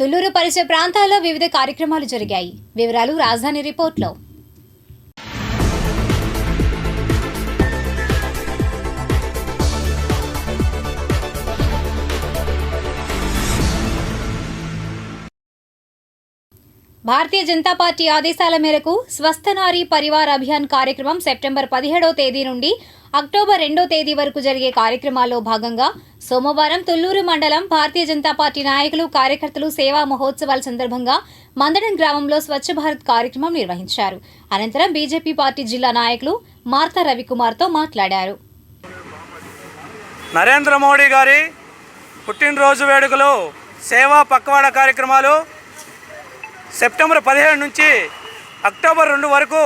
తుళ్ళూరు పరిసర ప్రాంతాల్లో వివిధ కార్యక్రమాలు జరిగాయి. వివరాలు రాజధాని రిపోర్ట్లో. భారతీయ జనతా పార్టీ ఆదేశాల మేరకు స్వస్థ నారీ పరివార్ అభియాన్ కార్యక్రమం సెప్టెంబర్ పదిహేడవ తేదీ నుండి అక్టోబర్ రెండో తేదీ వరకు జరిగే కార్యక్రమాల్లో భాగంగా సోమవారం తుల్లూరు మండలం భారతీయ జనతా పార్టీ నాయకులు కార్యకర్తలు సేవా మహోత్సవాల సందర్భంగా మందడం గ్రామంలో స్వచ్ఛ భారత్ కార్యక్రమం నిర్వహించారు. అనంతరం బీజేపీ పార్టీ జిల్లా నాయకులు మార్తా రవికుమార్తో మాట్లాడారు. నరేంద్ర మోడీ గారి పుట్టినరోజు వేడుకలు సేవా పక్కవాడ కార్యక్రమాలు సెప్టెంబర్ పదిహేడు నుంచి అక్టోబర్ రెండు వరకు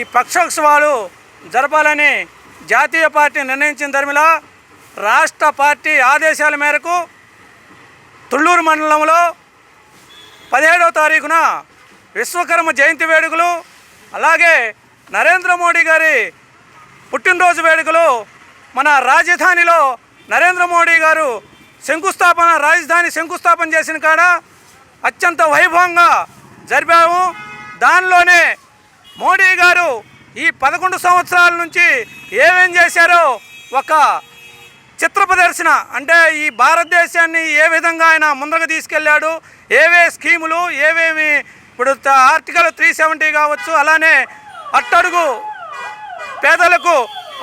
ఈ పక్షోత్సవాలు జరపాలని జాతీయ పార్టీ నిర్ణయించిన ధర్మిలా రాష్ట్ర పార్టీ ఆదేశాల మేరకు తుళ్ళూరు మండలంలో పదిహేడవ తారీఖున విశ్వకర్మ జయంతి వేడుకలు అలాగే నరేంద్ర మోడీ గారి పుట్టినరోజు వేడుకలు మన రాజధానిలో నరేంద్ర మోడీ గారు శంకుస్థాపన రాజధాని శంకుస్థాపన చేసిన కాడ అత్యంత వైభవంగా జరిపాము. దానిలోనే మోడీ గారు ఈ పదకొండు సంవత్సరాల నుంచి ఏమేం చేశారో ఒక చిత్ర ప్రదర్శన. అంటే ఈ భారతదేశాన్ని ఏ విధంగా ఆయన ముందరకు తీసుకెళ్ళాడు ఏవే స్కీములు ఏవేమి ఇప్పుడు ఆర్టికల్ త్రీ సెవెంటీ కావచ్చు అలానే అట్టడుగు పేదలకు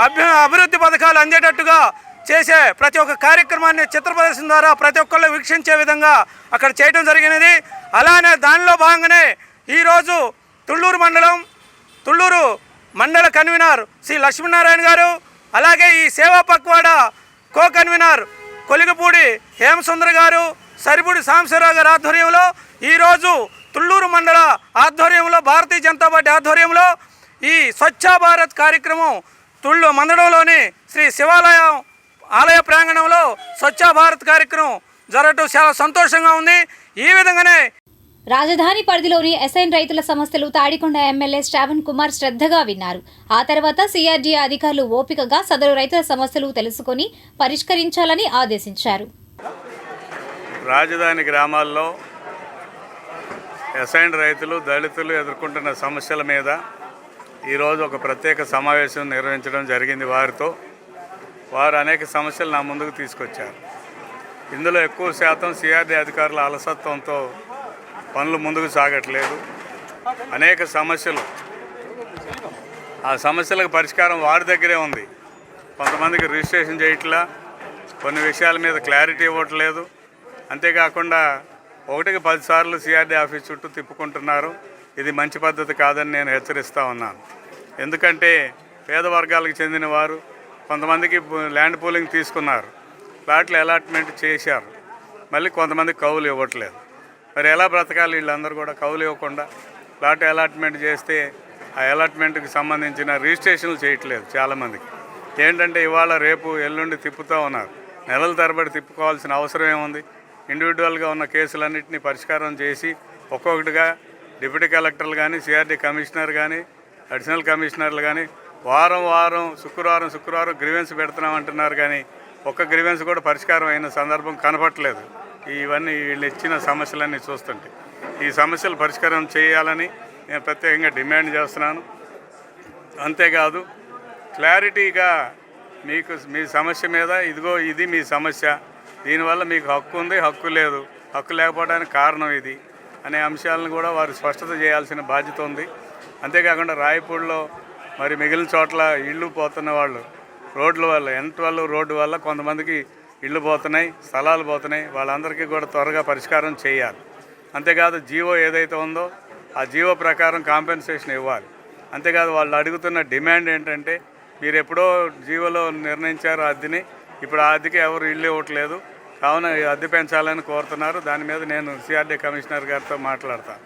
అభి అభివృద్ధి పథకాలు అందేటట్టుగా చేసే ప్రతి ఒక్క కార్యక్రమాన్ని చిత్ర ప్రదర్శన ద్వారా ప్రతి ఒక్కళ్ళు వీక్షించే విధంగా అక్కడ చేయడం జరిగినది. అలానే దానిలో భాగంగానే ఈరోజు తుళ్ళూరు మండలం తుళ్ళూరు మండల కన్వీనర్ శ్రీ లక్ష్మీనారాయణ గారు అలాగే ఈ సేవా పక్వాడ కో కన్వీనర్ కొలిగపూడి హేమసుందర్ గారు సరిపూడి సాంబశివరావు గారి ఆధ్వర్యంలో ఈరోజు తుళ్ళూరు మండల ఆధ్వర్యంలో భారతీయ జనతా పార్టీ ఆధ్వర్యంలో ఈ స్వచ్ఛ భారత్ కార్యక్రమం తుళ్ళు మండలంలోని శ్రీ శివాలయం ఆలయ ప్రాంగణంలో స్వచ్ఛ భారత్ కార్యక్రమం జరగటం చాలా సంతోషంగా ఉంది. ఈ విధంగానే రాజధాని పరిధిలోని ఎస్ఐన్ రైతుల సమస్యలు తాడికొండ ఎమ్మెల్యే శ్రావణ్ కుమార్ శ్రద్ధగా విన్నారు. ఆ తర్వాత సిఆర్డీఏ అధికారులు ఓపికగా సదరు రైతుల సమస్యలు తెలుసుకొని పరిష్కరించాలని ఆదేశించారు. రాజధాని గ్రామాల్లో ఎస్ఐన్ రైతులు దళితులు ఎదుర్కొంటున్న సమస్యల మీద ఈరోజు ఒక ప్రత్యేక సమావేశం నిర్వహించడం జరిగింది వారితో. వారు అనేక సమస్యలు నా ముందుకు తీసుకొచ్చారు. ఇందులో ఎక్కువ శాతం సిఆర్డీ అధికారుల అలసత్వంతో పనులు ముందుకు సాగట్లేదు. అనేక సమస్యలు. ఆ సమస్యలకు పరిష్కారం వారి దగ్గరే ఉంది. కొంతమందికి రిజిస్ట్రేషన్ చేయట్లా. కొన్ని విషయాల మీద క్లారిటీ ఇవ్వట్లేదు. అంతేకాకుండా ఒకటికి పదిసార్లు సిఆర్డీ ఆఫీస్ చుట్టూ తిప్పుకుంటున్నారు. ఇది మంచి పద్ధతి కాదని నేను హెచ్చరిస్తూ ఉన్నాను. ఎందుకంటే పేద వర్గాలకు చెందిన వారు కొంతమందికి ల్యాండ్ పూలింగ్ తీసుకున్నారు. ప్లాట్లు అలాట్మెంట్ చేశారు. మళ్ళీ కొంతమంది కౌలు ఇవ్వట్లేదు. మరి ఎలా బ్రతకాలి వీళ్ళందరూ కూడా కౌలు ఇవ్వకుండా? ప్లాట్ అలాట్మెంట్ చేస్తే ఆ అలాట్మెంట్కి సంబంధించిన రిజిస్ట్రేషన్లు చేయట్లేదు చాలామందికి. ఏంటంటే ఇవాళ రేపు ఎల్లుండి తిప్పుతూ ఉన్నారు. నెలల తరబడి తిప్పుకోవాల్సిన అవసరం ఏముంది ఇండివిజువల్గా ఉన్న కేసులన్నింటినీ పరిష్కారం చేసి ఒక్కొక్కటిగా డిప్యూటీ కలెక్టర్లు కానీ సిఆర్డీ కమిషనర్ కానీ అడిషనల్ కమిషనర్లు కానీ వారం వారం శుక్రవారం శుక్రవారం గ్రీవెన్స్ పెడుతున్నాం అంటున్నారు కానీ ఒక్క గ్రీవెన్స్ కూడా పరిష్కారం అయిన సందర్భం కనపట్లేదు ఇవన్నీ వీళ్ళు ఇచ్చిన సమస్యలన్నీ చూస్తుంటే. ఈ సమస్యలు పరిష్కారం చేయాలని నేను ప్రత్యేకంగా డిమాండ్ చేస్తున్నాను. అంతేకాదు క్లారిటీగా మీకు మీ సమస్య మీద ఇదిగో ఇది మీ సమస్య దీనివల్ల మీకు హక్కు ఉంది హక్కు లేదు హక్కు లేకపోవడానికి కారణం ఇది అనే అంశాలను కూడా వారు స్పష్టత చేయాల్సిన బాధ్యత ఉంది. అంతేకాకుండా రాయపూడిలో మరి మిగిలిన చోట్ల ఇళ్ళు పోతున్న వాళ్ళు రోడ్ల వల్ల ఎంత వల్ల రోడ్డు వల్ల కొంతమందికి ఇళ్ళు పోతున్నాయి స్థలాలు పోతున్నాయి వాళ్ళందరికీ కూడా త్వరగా పరిష్కారం చేయాలి. అంతేకాదు జీవో ఏదైతే ఉందో ఆ జీవో ప్రకారం కాంపెన్సేషన్ ఇవ్వాలి. అంతేకాదు వాళ్ళు అడుగుతున్న డిమాండ్ ఏంటంటే మీరు ఎప్పుడో జీవోలో నిర్ణయించారు అద్దెని ఇప్పుడు ఆ అద్దెకి ఎవరు ఇల్లు ఇవ్వట్లేదు కావున అద్దె పెంచాలని కోరుతున్నారు. దాని మీద నేను సిఆర్డీ కమిషనర్ గారితో మాట్లాడతాను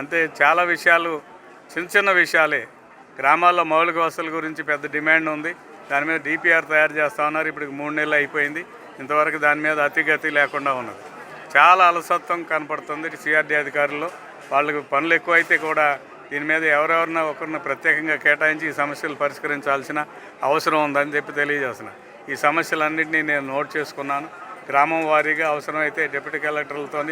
అంతే చాలా విషయాలు చిన్న చిన్న విషయాలే. గ్రామాల్లో మౌలిక వసతుల గురించి పెద్ద డిమాండ్ ఉంది. దాని మీద డిపిఆర్ తయారు చేస్తా ఉన్నారు. ఇప్పుడు మూడు నెలలు అయిపోయింది. ఇంతవరకు దాని మీద అతిగతి లేకుండా ఉన్నది. చాలా అలసత్వం కనపడుతుంది సిఆర్డీ అధికారులు వాళ్ళకి పనులు ఎక్కువైతే కూడా దీని మీద ఎవరెవరిన ఒకరిని ప్రత్యేకంగా కేటాయించి ఈ సమస్యలు పరిష్కరించాల్సిన అవసరం ఉందని చెప్పి తెలియజేసిన ఈ సమస్యలన్నింటినీ నేను నోట్ చేసుకున్నాను. గ్రామం వారీగా అవసరమైతే డిప్యూటీ కలెక్టర్లతో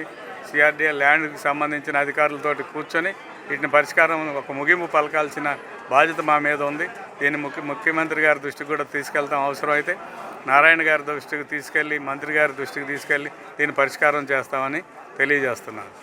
సిఆర్డీఏ ల్యాండ్కి సంబంధించిన అధికారులతోటి కూర్చొని వీటిని పరిష్కారం ఒక ముగింపు పలకాల్సిన బాధ్యత మా మీద ఉంది. దీన్ని ముఖ్య ముఖ్యమంత్రి గారి దృష్టికి కూడా తీసుకెళ్తాం అవసరమైతే. నారాయణ గారి దృష్టికి తీసుకెళ్ళి మంత్రి గారి దృష్టికి తీసుకెళ్ళి దీన్ని పరిష్కారం చేస్తామని తెలియజేస్తున్నాను.